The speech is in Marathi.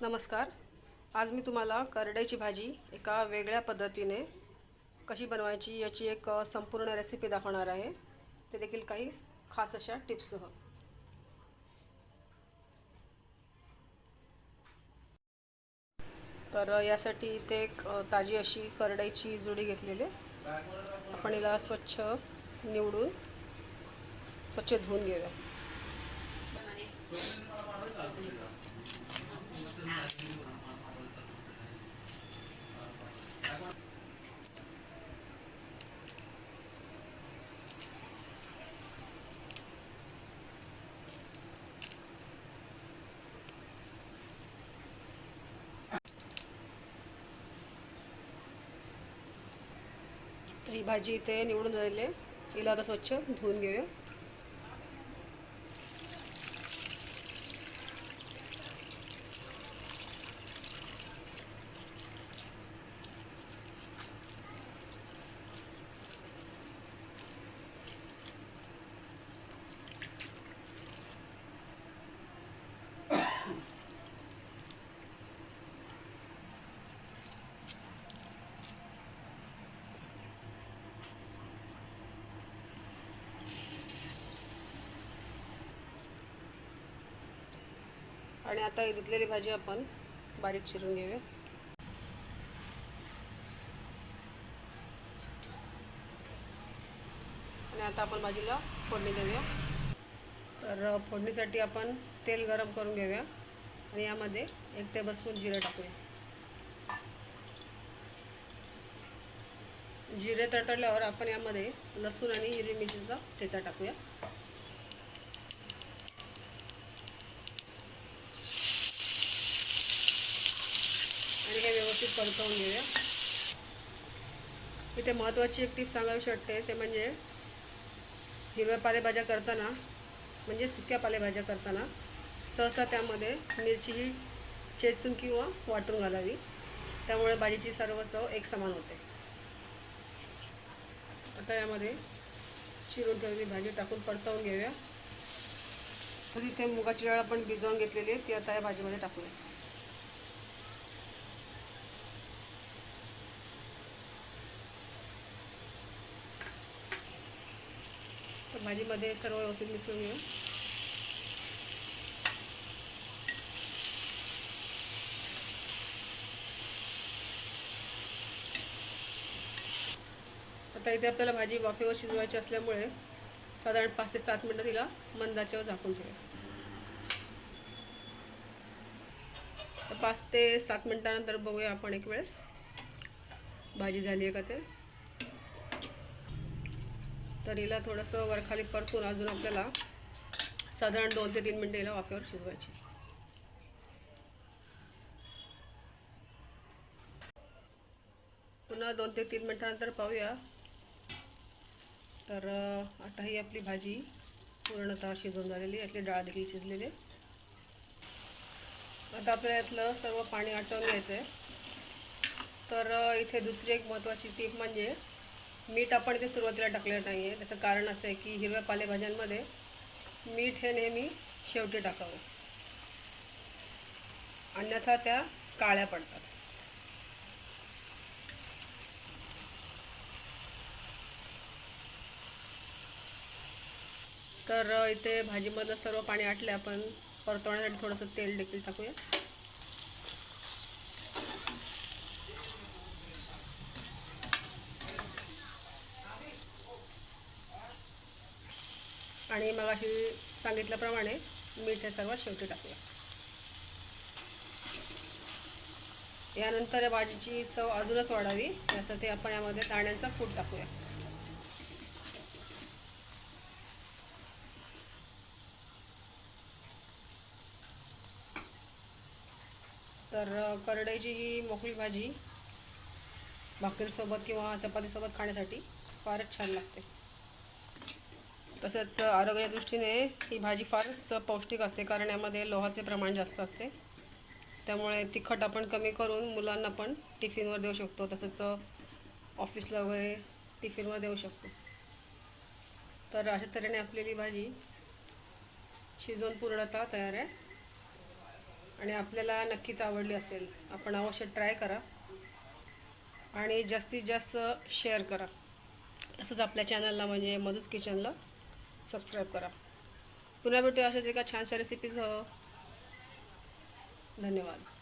नमस्कार. आज मी तुम्हाला करडईची भाजी एका वेगळ्या पद्धतीने कशी बनवायची याची एक संपूर्ण रेसिपी दाखवणार आहे. ते देखील काही खास अशा टिप्ससह तर यासाठी इथे एक ताजी अशी करडईची जुडी घेतलेली आहे. आपण हिला स्वच्छ निवडून स्वच्छ धुवून घेऊया. तर ही भाजी इथे निवडून झालेली आहे. हिला आता स्वच्छ धुवून घेऊया. आणि आता घेतलेली धुतलेली भाजी आपण बारीक चिरून घेऊया. आणि आता आपण भाजीला फोडणी देऊया. तर फोडणीसाठी आपण तेल गरम करून घेऊया. आणि यामध्ये एक टेबलस्पून जिरे टाकूया. जिरे तडतडल्यावर आपण यामध्ये लसूण आणि हिरवी मिरचीचा ठेचा टाकूया. आणि हे व्यवस्थित परतवून घेऊया. इथे महत्त्वाची एक टीप सांगावीशी वाटते ते म्हणजे हिरव्या पालेभाज्या करताना म्हणजे सुक्या पालेभाज्या करताना सहसा त्यामध्ये मिरची ही चेचून किंवा वाटून घालावी. त्यामुळे भाजीची सर्व चव एक समान होते. आता यामध्ये चिरून ठेवलेली भाजी टाकून परतवून घेऊया. तर इथे मुगाची डाळ आपण भिजवून घेतलेली ती आता या भाजीमध्ये टाकूया. भाजीमध्ये सर्व व्यवस्थित मिसळून घेऊ. आता इथे आपल्याला भाजी वाफेवर शिजवायची असल्यामुळे साधारण पाच ते सात मिनटं तिला मंदाच्यावर झाकून ठेवा पाच ते सात मिनटानंतर बघूया आपण एक वेळेस. भाजी झाली आहे का ते? तर हिला थोडंसं वरखाली परतून अजून आपल्याला साधारण दोन ते तीन मिनटं हिला वाफेवर शिजवायची. पुन्हा दोन ते तीन मिनटानंतर पाहूया. तर आता ही आपली भाजी पूर्णतः शिजवून झालेली यातली डाळ देखील शिजलेली आता आपल्याला यातलं सर्व पाणी आटवून घ्यायचं आहे तर इथे दुसरी एक महत्त्वाची टीप म्हणजे मीठ आपण इथे सुरुवातीला टाकलेलं नाही आहे त्याचं कारण असं आहे की हिरव्या पालेभाज्यांमध्ये मीठ हे नेहमी शेवटी टाकावं. अन्यथा त्या काळ्या पडतात. तर इथे भाजीमधलं सर्व पाणी आटले आपण परतवण्यासाठी थोडंसं तेल देखील टाकूया. आणि मग अशी सांगितल्याप्रमाणे मीठ हे सर्व शेवटी टाकूया. यानंतर या भाजीची चव अजूनच वाढावी यासाठी आपण यामध्ये दाण्यांचा फूट टाकूया. तर करडईची ही मोकळी भाजी भाकरीसोबत किंवा चपातीसोबत खाण्यासाठी फारच छान लागते. तसंच आरोग्याच्या दृष्टीने ही भाजी फारच पौष्टिक असते कारण यामध्ये लोहाचे प्रमाण जास्त असते. त्यामुळे तिखट आपण कमी करून मुलांना पण टिफिनवर देऊ शकतो. तसंच ऑफिसला वगैरे टिफिनवर देऊ शकतो. तर अशा तऱ्हेने आपलेली भाजी शिजवून पूर्णतः तयार आहे. आणि आपल्याला नक्कीच आवडली असेल आपण अवश्य ट्राय करा. आणि जास्तीत जास्त शेअर करा. तसंच आपल्या चॅनलला म्हणजे मधूच किचनला सबस्क्राईब करा. पुन्हा भेटूया अशाच एका छानशा रेसिपीसह धन्यवाद.